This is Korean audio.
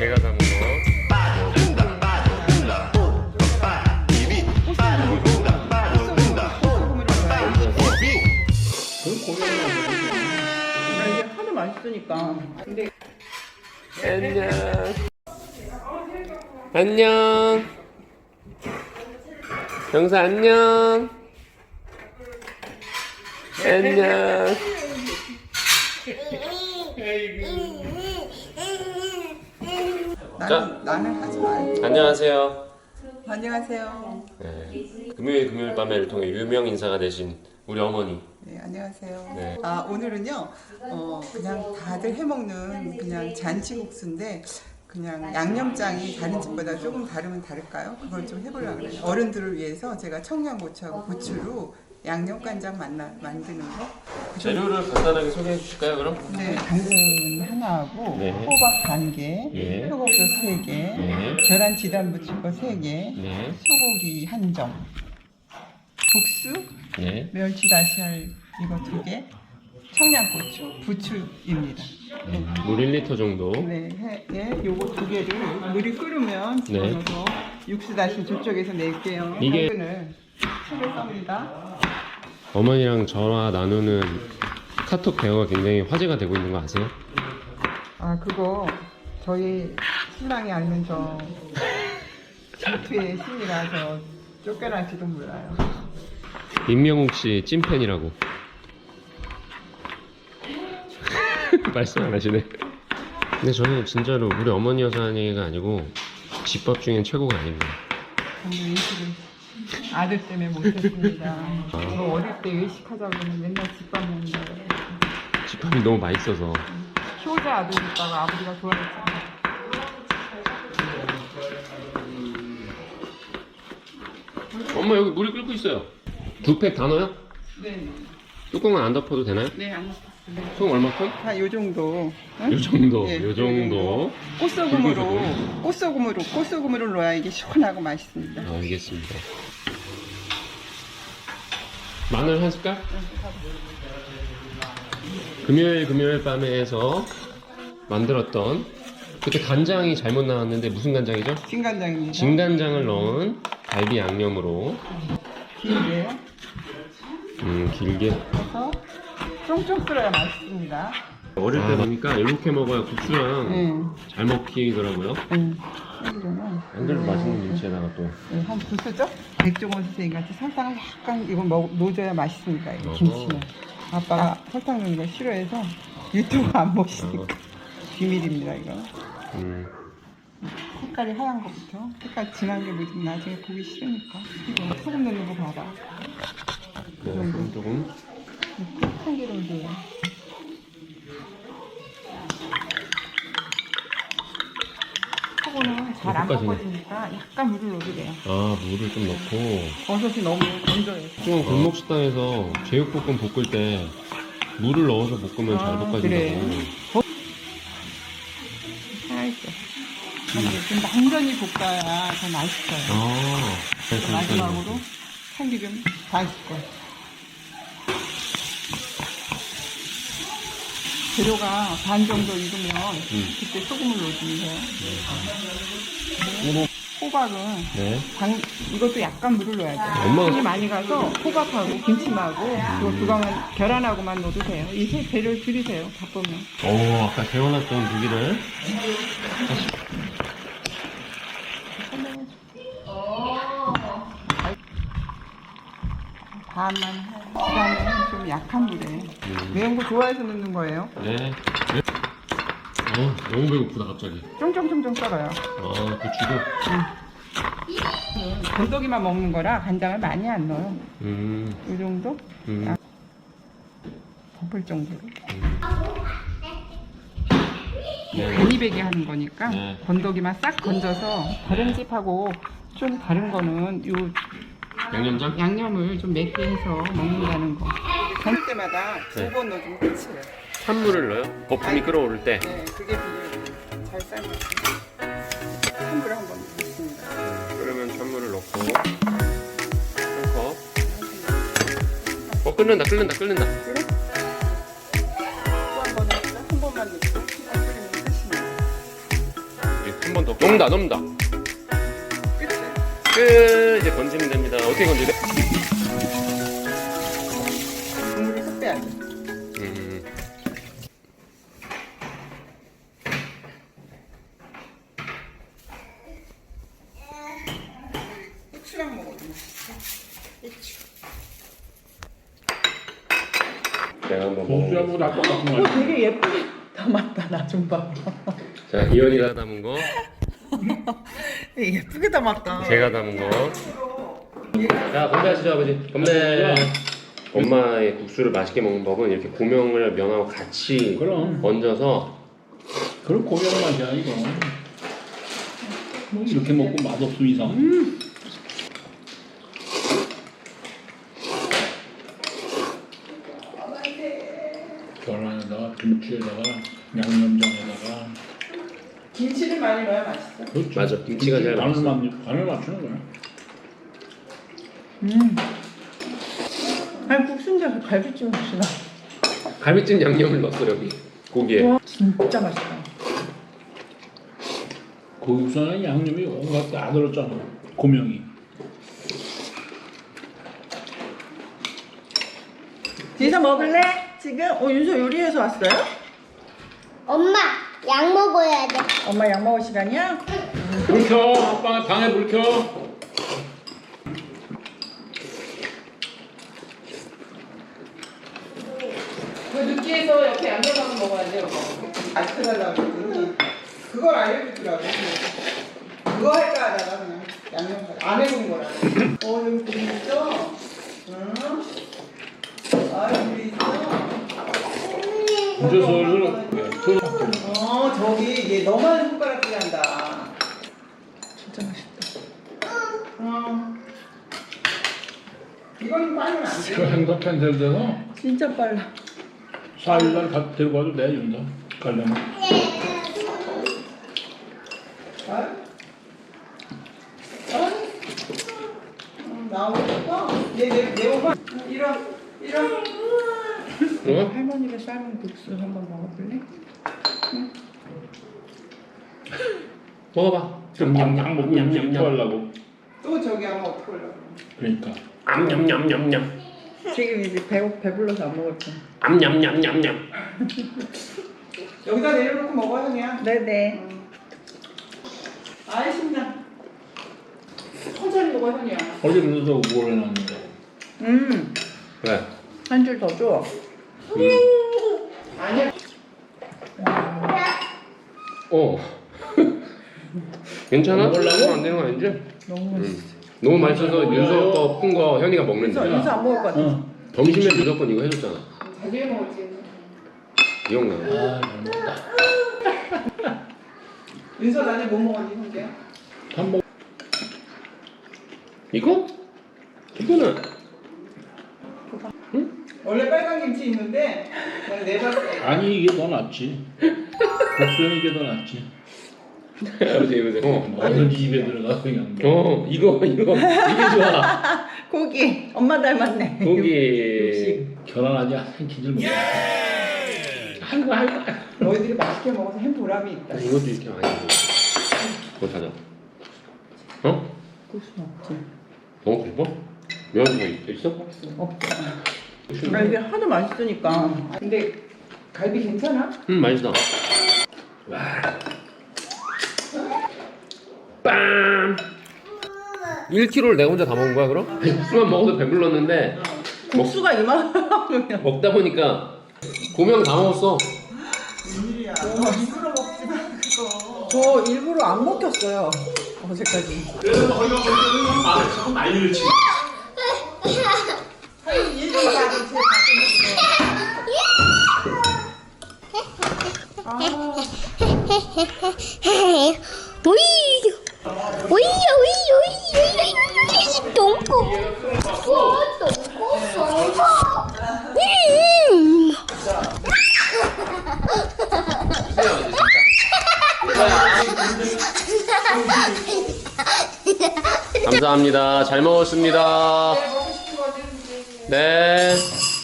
제가 담은 거. 나 이게 하도 맛있으니까. 근데 안녕. 안녕. 영사 안녕. 안녕. 나는, 자. 나는 하지 말고. 안녕하세요. 안녕하세요. 네. 금요일 금요일 밤에를 통해 유명 인사가 되신 우리 어머니. 네, 안녕하세요. 네. 아, 오늘은요, 어, 그냥 다들 해먹는 그냥 잔치국수인데, 그냥 양념장이 다른 집보다 조금 다르면 다를까요? 그걸 좀 해보려고 해요. 어른들을 위해서 제가 청양고추하고 고추로 양념간장 만나, 만드는 거. 재료를 간단하게 소개해 주실까요, 그럼? 네, 당근 하나하고 네. 호박 반 개, 예. 표고버섯 세 개, 네. 계란 지단 부친 거세 개, 네. 소고기 한 점, 국수, 네. 멸치 다시알 이거 두 개, 청양고추, 부추입니다. 물 1리터 정도. 네, 해, 예, 요거 두 개를 물이 끓으면 집어넣어서 육수 다시 저쪽에서 낼게요. 네. 이게- 당근을 채를 썹니다. 어머니랑 전화 나누는 카톡 대화가 굉장히 화제가 되고 있는 거 아세요? 아 그거 저희 신랑이 알면 저 질투의 신이라서 쫓겨날지도 몰라요. 임명욱 씨 찐팬이라고. 말씀 안 하시네. 근데 저는 진짜로 우리 어머니 여사님가 아니고 집밥 중엔 최고가 아닙니다. 저는 외식을 아들 때문에 못했습니다. 저 어릴 때 외식하자고 그러면 맨날 집밥 먹는다. 집밥이 너무 맛있어서. 효자 아들이니까 아버지가 좋아했잖아요. 엄마 여기 물이 끓고 있어요. 두 팩 다 넣어요? 네, 뚜껑은 안 덮어도 되나요? 네, 안 먹었어요. 총 얼마큼? 다요 정도. 응? 요 정도, 예, 요 정도. 꽃소금으로, 꽃소금으로, 꽃소금으로 넣어야 이게 시원하고 맛있습니다. 아, 알겠습니다. 마늘 한 숟갈? 금요일 금요일 밤에 해서 만들었던 그때 간장이 잘못 나왔는데 무슨 간장이죠? 진간장입니다. 진간장을 넣은 갈비 양념으로 길게 음 길게 해서 쫑쫑 썰어야 맛있습니다. 어릴 때 보니까 이렇게 먹어야 국수랑 응, 잘 먹히더라고요 응. 이러면 안 그래도 맛있는 김치에다가 또 네, 한 부수죠? 백종원 선생님 같이 설탕을 약간 이거 먹, 넣어줘야 맛있습니다. 이거 어허. 김치는. 아빠가 설탕 넣는 거 싫어해서 유튜브 안 보시니까 어. 비밀입니다 이거. 음, 색깔이 하얀 거부터 색깔 진한 게 뭐지 나중에 보기 싫으니까 이거 소금 넣는 거 봐봐. 네, 그럼 조금 참기름 줘요. 소금은 잘안 여기까지네. 바꿔지니까 약간 물을 돼요. 아 물을 좀 넣고 버섯이 너무 건조해요. 좀 골목 식당에서 제육볶음 볶을 때 물을 넣어서 볶으면 잘 아, 볶아진다고. 그래. 살짝. 좀 완전히 볶아야 더 맛있어요. 아, 네, 마지막으로 참기름 반 스푼. 재료가 반 정도 익으면 음. 그때 소금을 넣어주면 돼요. 이거 호박은 네. 당, 이것도 약간 물을 넣어야 돼요. 엄마가- 손이 많이 가서 호박하고 김치하고 그리고 그거만 계란하고만 넣어도 돼요. 이 세 재료를 줄이세요. 바쁘면. 오, 아까 데워놨던 고기를 반만 하고 그다음에 좀 약한 음. 매운 거 좋아해서 넣는 거예요. 네. 네. 어, 너무 배고프다 갑자기. 쫑쫑쫑쫑 썰어요. 아, 고추도. 건더기만 먹는 거라 간장을 많이 안 넣어요. 음, 이 정도? 음. 덮을 정도로. 네. 간이 배게 하는 거니까 네. 건더기만 싹 건져서 다른 집하고 좀 다른 거는 요 양념장? 양념을 좀 맵게 해서 먹는다는 거. 담을 때마다 네. 두 번 넣어주면 끝이에요. 찬물을 넣어요? 거품이 끓어오를 때. 네, 그게 비밀이에요. 잘 삶아서. 찬물을 한번 넣습니다. 그러면 찬물을 넣고 한 컵. 어, 끓는다, 끓는다, 끓는다. 그래? 또한번 넣자. 한 번만 넣고 한 끓이면 끝입니다. 이렇게. 더. 넘다, 넘다. 끝. 끝. 이제 건지면 됩니다. 어떻게? 국물을 쏙 빼야 돼. 음. 후추랑 먹어도 맛있어. 후추. 내가 한번 먹어. 고수하고 똑같은 거. 되게 예쁘게 담았다. 나 좀 봐. 자, 이현이가 담은 거, 예쁘게 담았다. 제가 담은 거. 자, 건배하시죠, 아버지. 건배. 엄마의 국수를 맛있게 먹는 법은 이렇게 고명을 면하고 같이 그럼 얹어서 그런 고명 맛이야 이거. 뭐 이렇게 먹고 맛 없음 이상. 계란에다가 김치에다가 양념장에다가 김치를 많이 넣어야 맛있어. 그렇죠. 맞아, 김치가 제일 간을 맛있어. 맞 간을 맞추는 거야. 음. 아니 국수인데 갈비찜 맛이나. 갈비찜 양념을 넣었어 여기 고기에. 와 진짜 맛있다. 고육수는 양념이 온갖 다 들었잖아. 고명이. 디사 먹을래? 지금? 어 윤서 요리해서 왔어요? 엄마 약 먹어야 돼. 엄마 약 먹을 시간이야? 불 켜. 아빠 방에 불 켜. 그 느끼해서 옆에 양념하면 먹어야 돼요. 알려달라고 그걸 알려주더라고. 그거 할까 하다가 그냥 양념 안 해본 거라. 어 여기 불이 있어? 응? 아 여기 있어? 이제 슬슬 소리 어 저기 얘 너만 손가락질 한다. 진짜 맛있다. 어. 이건 빠면 안그 돼. 행사 캔슬돼서 진짜 빨라. 4일날 가 데리고 가도 돼 윤다. 가려면. 아? 어? 음, 나오고 싶어? 얘내 내 오빠 이런 이런 어? 할머니가 삶은 국수 한번 먹어볼래? 먹어봐. 양 먹고 이제 토하려고. 또 저기 하면 어떡하려고 그러니까. 암냠냠냠냠. 지금 이제 배 배불러서 안 먹을 거야 암냠냠냠냠. 여기다 내려놓고 먹어 현이야 네네 아이 신나 천천히 먹어 현이야 어제 그래서 뭘 해놨는데. 음한 왜? 줄더 줘. 아니야 어. 괜찮아? 먹으려고? 안 되는 거 아니지? 너무 맛있어 응. 너무 맛있어서 윤서 거푼 거 현이가. 윤서 윤서 안 먹을 것 같아 어. 점심에 무조건 이거 해줬잖아. 해 먹을지 기억나. 아, 잘 먹었다. 윤서 나중에 뭐 먹었니 현재? 밥 먹. 이거? 이거는 원래 빨간 김치 있는데 그냥 내봤어 아니 이게 더 낫지. 국수는 이게 더 낫지. 아버지 이거 어. 뭐든지 입에 들어가 그냥. 어 이거 이거 이게 좋아. 고기 엄마 닮았네 고기. 결혼하지 한 키질 먹어. 아이고 아이고. 너희들이 맛있게 먹어서 햄 보람이 있다 아, 이것도 이렇게 많이 먹어. 그거 사자. 어? 국수 없지 먹고 싶어? 면허가 있어? 없지 아 이게 하도 맛있으니까 근데 갈비 괜찮아? 음 맛있다. 와. 빰. 1kg를 내가 혼자 다 먹은 거야 그럼? 국수만 먹어도 배불렀는데 먹, 국수가 이만하면 먹다 보니까 고명 다 먹었어. 일이야 너 일부러 먹지 마 그거 저 일부러 안 먹혔어요 어제까지 그래서 거기가 거기는 말을 자꾸 난리를 치고. 제 오이 오이 오이 오이 오이 똥꼬 똥꼬 음 감사합니다. 잘 먹었습니다. 네.